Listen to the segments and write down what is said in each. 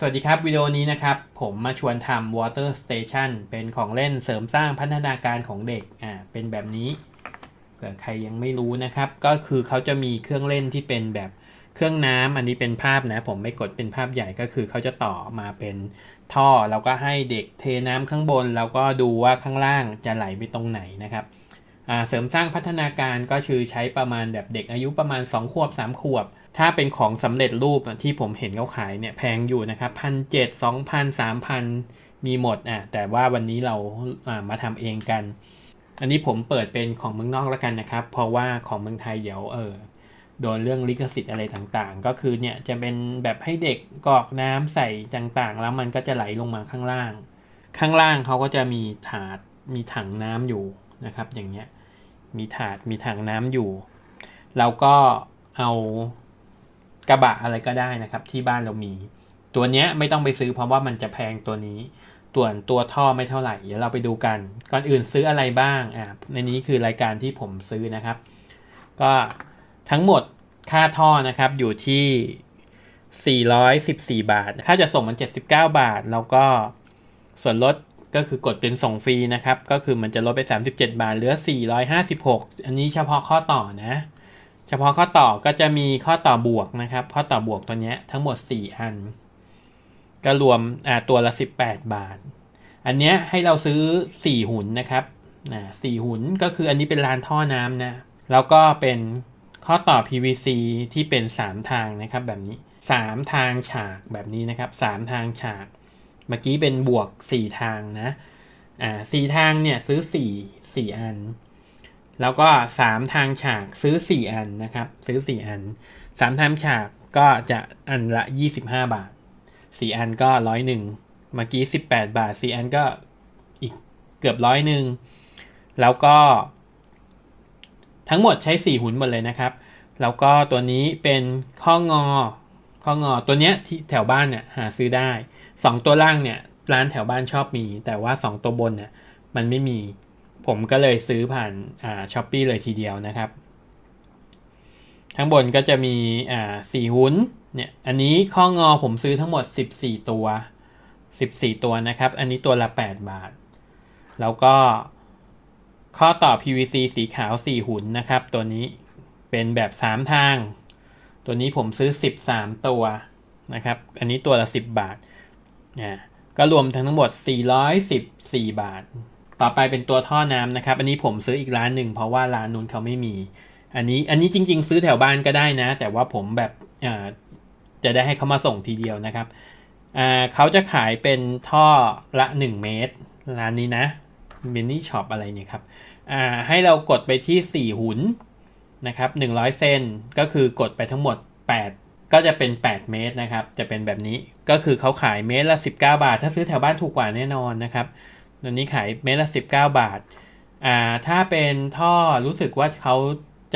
สวัสดีครับ วิดีโอนี้นะครับ ผมมาชวนทำ water station เป็นของเล่นเสริมสร้างพัฒนาการของเด็กอ่าเป็นแบบนี้เผื่อใครยังไม่รู้นะครับ ก็คือเขาจะมีเครื่องเล่นที่เป็นแบบเครื่องน้ำอันนี้เป็นภาพนะ ผมไม่กดเป็นภาพใหญ่ก็คือเขาจะต่อมาเป็นท่อ แล้วก็ให้เด็กเทน้ำข้างบน แล้วก็ดูว่าข้างล่างจะไหลไปตรงไหนนะครับอ่าเสริมสร้างพัฒนาการก็คือใช้ประมาณแบบเด็กอายุประมาณ 2 ขวบ 3 ขวบ ถ้าเป็นของสำเร็จรูปที่ผมเห็นเขาขายเนี่ยแพงอยู่นะครับพันเจ็ดสองพันสามพันมีหมดอะแต่ว่าวันนี้เราามาทำเองกัน อันนี้ผมเปิดเป็นของเมืองนอกแล้วกันนะครับ เพราะว่าของเมืองไทยเดี๋ยวเออโดนเรื่องลิขสิทธิ์อะไรต่างๆ ก็คือเนี่ยจะเป็นแบบให้เด็กกอกน้ำใส่ต่างๆ แล้วมันก็จะไหลลงมาข้างล่าง ข้างล่างเขาก็จะมีถาดมีถังน้ำอยู่นะครับ อย่างเงี้ยมีถาดมีถังน้ำอยู่ เราก็เอา กระบะอะไรก็ได้นะครับ ที่บ้านเรามี ตัวเนี้ยไม่ต้องไปซื้อเพราะว่ามันจะแพงตัวนี้ส่วนตัวท่อไม่เท่าไหร่ เดี๋ยวเราไปดูกัน ก่อนอื่นซื้ออะไรบ้างอ่าในนี้คือรายการที่ผมซื้อนะครับ ก็ทั้งหมดค่าท่อนะครับอยู่ที่ 414 บาท ค่าจะส่งมัน 79 บาท แล้วก็ส่วนลดก็คือกดเป็นส่งฟรีนะครับ ก็คือมันจะลดไป 37 บาท เหลือ 456 อันนี้เฉพาะข้อต่อนะ เฉพาะข้อต่อก็จะมีข้อต่อบวกนะครับ ข้อต่อบวกตัวนี้ทั้งหมด 4 อัน ก็รวมตัวละ 18 บาท อันเนี้ยให้เราซื้อ 4 หุ่นนะครับสี่หุ่นก็คืออันนี้เป็นลานท่อน้ำนะ แล้วก็เป็นข้อต่อ PVC ที่เป็น 3 ทางนะครับแบบนี้ 3 ทางฉากแบบนี้นะครับ 3 ทางฉาก เมื่อกี้เป็นบวก 4 ทางนะอ่าสี่ทางเนี่ยซื้อ 4 4 อัน แล้วก็ 3 ทางฉากซื้อ 4 อันนะครับ ซื้อ 4 อัน 3 ทางฉากก็จะอันละ 25 บาท 4 อันก็ร้อยหนึ่งเมื่อกี้ 18 บาท 4 อันก็อีกเกือบร้อยหนึ่งแล้วก็ ทั้งหมดใช้ 4 หุ่นหมดเลยนะครับ แล้วก็ตัวนี้เป็นข้องอข้องอตัวเนี้ยที่แถวบ้านเนี่ยหาซื้อได้ 2 ตัวล่างเนี่ยร้านแถวบ้านชอบมี แต่ว่า 2 ตัวบนเนี่ยมันไม่มี ผมก็เลยซื้อผ่านอ่าช้อปปีเลยทีเดียวนะครับข้งบนก็จะมีอ่าสี่หุ้นเนี่ยอันนี้ข้องอผมซื้อทั้งหมด 14 ตัว 14 ตัวนะครับ อันนี้ตัวละ 8 บาท แล้วก็ข้อต่อ PVC สีขาว 4 หุ่นนะครับ ตัวนี้เป็นแบบ 3 ทาง ตัวนี้ผมซื้อ 13 ตัวนะครับ อันนี้ตัวละ 10 บาทอ่าก็รวมทั้งทั้งหมด 414 บาท ต่อไปเป็นตัวท่อน้ำนะครับ อันนี้ผมซื้ออีกร้านหนึ่งเพราะว่าร้านนู้นเขาไม่มี อันนี้อันนี้จริง ๆ ซื้อแถวบ้านก็ได้นะ แต่ว่าผมแบบจะได้ให้เขามาส่งทีเดียวนะครับเขาจะขายเป็นท่อละ 1 เมตร ร้านนี้นะมินิช็อปอะไรเนี่ยครับให้เรากดไปที่ 4 หุนนะครับ100 เซนก็คือกดไปทั้งหมด 8 ก็จะเป็น 8 เมตรนะครับ จะเป็นแบบนี้ก็คือเขาขายเมตรละ 19 บาท ถ้าซื้อแถวบ้านถูกกว่าแน่นอนนะครับ ตัวนี้ขายเมตรละ19บาท อ่า ถ้าเป็นท่อรู้สึกว่าเขา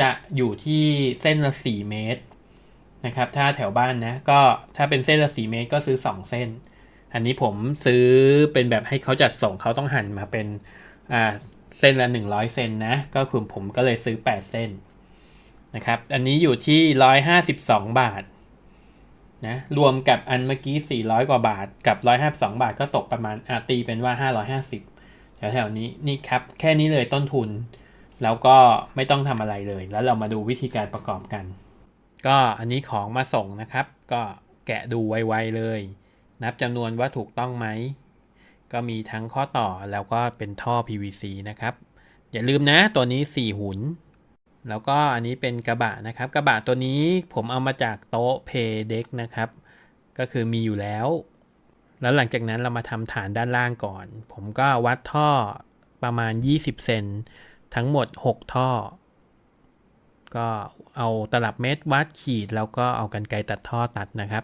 จะอยู่ที่เส้นละ4เมตรนะครับ ถ้าแถวบ้านนะ ก็ถ้าเป็นเส้นละ4เมตรก็ซื้อ2เส้น อันนี้ผมซื้อเป็นแบบให้เขาจัดส่งเขาต้องหั่นมาเป็น อ่า เส้นละ100เซนนะ ก็คือผมก็เลยซื้อ8เส้นนะครับ อันนี้อยู่ที่152บาท นะรวมกับอันเมื่อกี้ 400 กว่าบาทกับ 152 บาทก็ตกประมาณอาตีเป็นว่า 550 แถวๆนี้นี่ครับ แค่นี้เลยต้นทุน แล้วก็ไม่ต้องทำอะไรเลย แล้วเรามาดูวิธีการประกอบกัน ก็อันนี้ของมาส่งนะครับ ก็แกะดูไวๆเลย นับจำนวนว่าถูกต้องไหม ก็มีทั้งข้อต่อแล้วก็เป็นท่อ PVC นะครับ อย่าลืมนะตัวนี้ 4 หุน แล้วก็อันนี้เป็นกระบะนะครับ กระบะตัวนี้ผมเอามาจากโต๊ะเพย์เด็กนะครับ ก็คือมีอยู่แล้ว แล้วหลังจากนั้นเรามาทำฐานด้านล่างก่อน ผมก็วัดท่อประมาณ 20 เซนทั้งหมด 6 ท่อ ก็เอาตลับเมตรวัดขีด แล้วก็เอากันไกรตัดท่อตัดนะครับ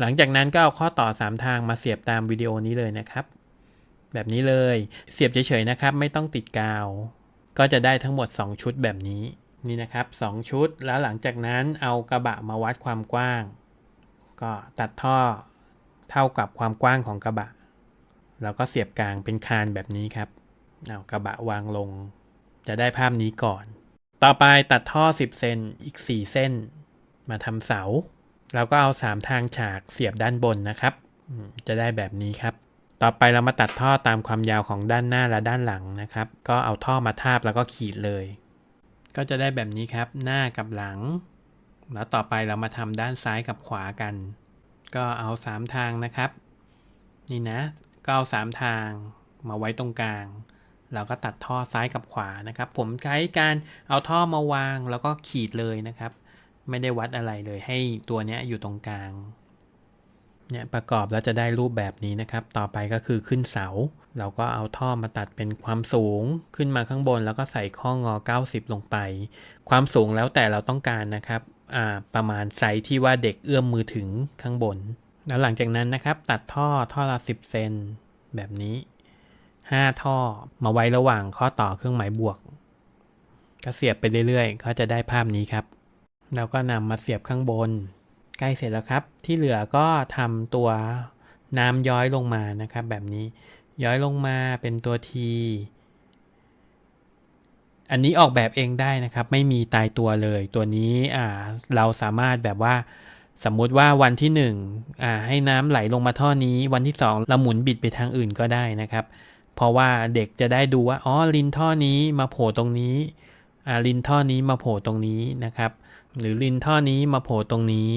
หลังจากนั้นก็เอาข้อต่อ 3 ทางมาเสียบตามวิดีโอนี้เลยนะครับ แบบนี้เลยเสียบเฉยๆนะครับ ไม่ต้องติดกาว ก็จะได้ทั้งหมด 2 ชุดแบบนี้นี่นะครับ 2 ชุดแล้วหลังจากนั้นเอากระบะมาวัดความกว้าง ก็ตัดท่อเท่ากับความกว้างของกระบะ แล้วก็เสียบกลางเป็นคานแบบนี้ครับเอากระบะวางลง จะได้ภาพนี้ก่อน ต่อไปตัดท่อ 10 เซนอีก 4 เส้น มาทำเสาเราก็เอา 3 ทางฉากเสียบด้านบนนะครับ จะได้แบบนี้ครับ ต่อไปเรามาตัดท่อตามความยาวของด้านหน้าและด้านหลังนะครับ ก็เอาท่อมาทาบแล้วก็ขีดเลย ก็จะได้แบบนี้ครับ หน้ากับหลัง แล้วต่อไปเรามาทำด้านซ้ายกับขวากัน ก็เอา 3 ทางนะครับ นี่นะ ก็เอา 3 ทางมาไว้ตรงกลางเราก็ตัดท่อซ้ายกับขวานะครับ ผมใช้การเอาท่อมาวางแล้วก็ขีดเลยนะครับ ไม่ได้วัดอะไรเลยให้ตัวเนี้ยอยู่ตรงกลาง เนี่ยประกอบแล้วจะได้รูปแบบนี้นะครับ ต่อไปก็คือขึ้นเสา เราก็เอาท่อมาตัดเป็นความสูงขึ้นมาข้างบน แล้วก็ใส่ข้องอ 90 ลงไป ความสูงแล้วแต่เราต้องการนะครับประมาณไซส์ที่ว่าเด็กเอื้อมมือถึงข้างบน แล้วหลังจากนั้นนะครับ ตัดท่อท่อละ 10 เซนแบบนี้ 5 ท่อมาไว้ระหว่างข้อต่อเครื่องหมายบวก ก็เสียบไปเรื่อยๆ ก็จะได้ภาพนี้ครับ แล้วก็นำมาเสียบข้างบน ใกล้เสร็จแล้วครับ ที่เหลือก็ทำตัวน้ำย้อยลงมานะครับ แบบนี้ย้อยลงมาเป็นตัวทีอันนี้ออกแบบเองได้นะครับ ไม่มีตายตัวเลย ตัวนี้อ่าเราสามารถแบบว่า สมมุติว่าวันที่หนึ่งอ่าให้น้ำไหลลงมาท่อนี้ วันที่สองเราหมุนบิดไปทางอื่นก็ได้นะครับ เพราะว่าเด็กจะได้ดูว่าอ๋อลินท่อนี้มาโผล่ตรงนี้อ่าลินท่อนี้มาโผล่ตรงนี้นะครับ หรือลินท่อนี้มาโผล่ตรงนี้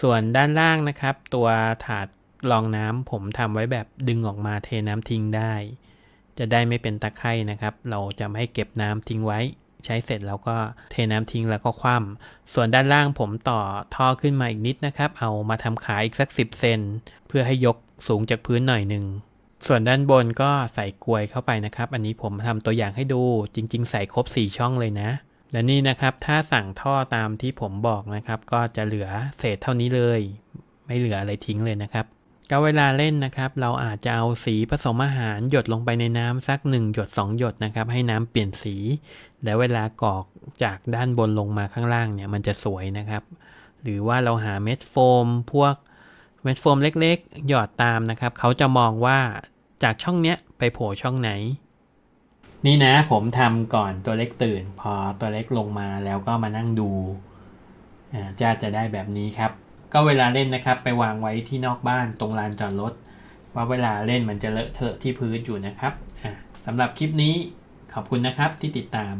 ส่วนด้านล่างนะครับ ตัวถาดรองน้ำผมทำไว้แบบดึงออกมาเทน้ำทิ้งได้ จะได้ไม่เป็นตะไคร่นะครับ เราจะไม่ให้เก็บน้ำทิ้งไว้ ใช้เสร็จแล้วก็เทน้ำทิ้งแล้วก็คว่ำส่วนด้านล่างผมต่อท่อขึ้นมาอีกนิดนะครับ เอามาทำขาอีกสัก 10 เซนเพื่อให้ยกสูงจากพื้นหน่อยหนึ่งส่วนด้านบนก็ใส่กลวยเข้าไปนะครับ อันนี้ผมทำตัวอย่างให้ดูจริง ๆ ใส่ครบ 4 ช่องเลยนะ และนี่นะครับถ้าสั่งท่อตามที่ผมบอกนะครับ ก็จะเหลือเศษเท่านี้เลย ไม่เหลืออะไรทิ้งเลยนะครับก็เวลาเล่นนะครับ เราอาจจะเอาสีผสมอาหารหยดลงไปในน้ำสัก 1 หยด 2 หยดนะครับ ให้น้ำเปลี่ยนสี แล้วเวลากรอกจากด้านบนลงมาข้างล่างเนี่ยมันจะสวยนะครับ หรือว่าเราหาเม็ดโฟม พวกเม็ดโฟมเล็กๆ หยอดตามนะครับ เขาจะมองว่าจากช่องเนี้ยไปโผล่ช่องไหน นี่นะผมทำก่อนตัวเล็กตื่น พอตัวเล็กลงมาแล้วก็มานั่งดูจ้าจะจะได้แบบนี้ครับ ก็เวลาเล่นนะครับ ไปวางไว้ที่นอกบ้านตรงลานจอดรถว่าเวลาเล่นมันจะเลอะเทอะที่พื้นอยู่นะครับสำหรับคลิปนี้ขอบคุณนะครับที่ติดตาม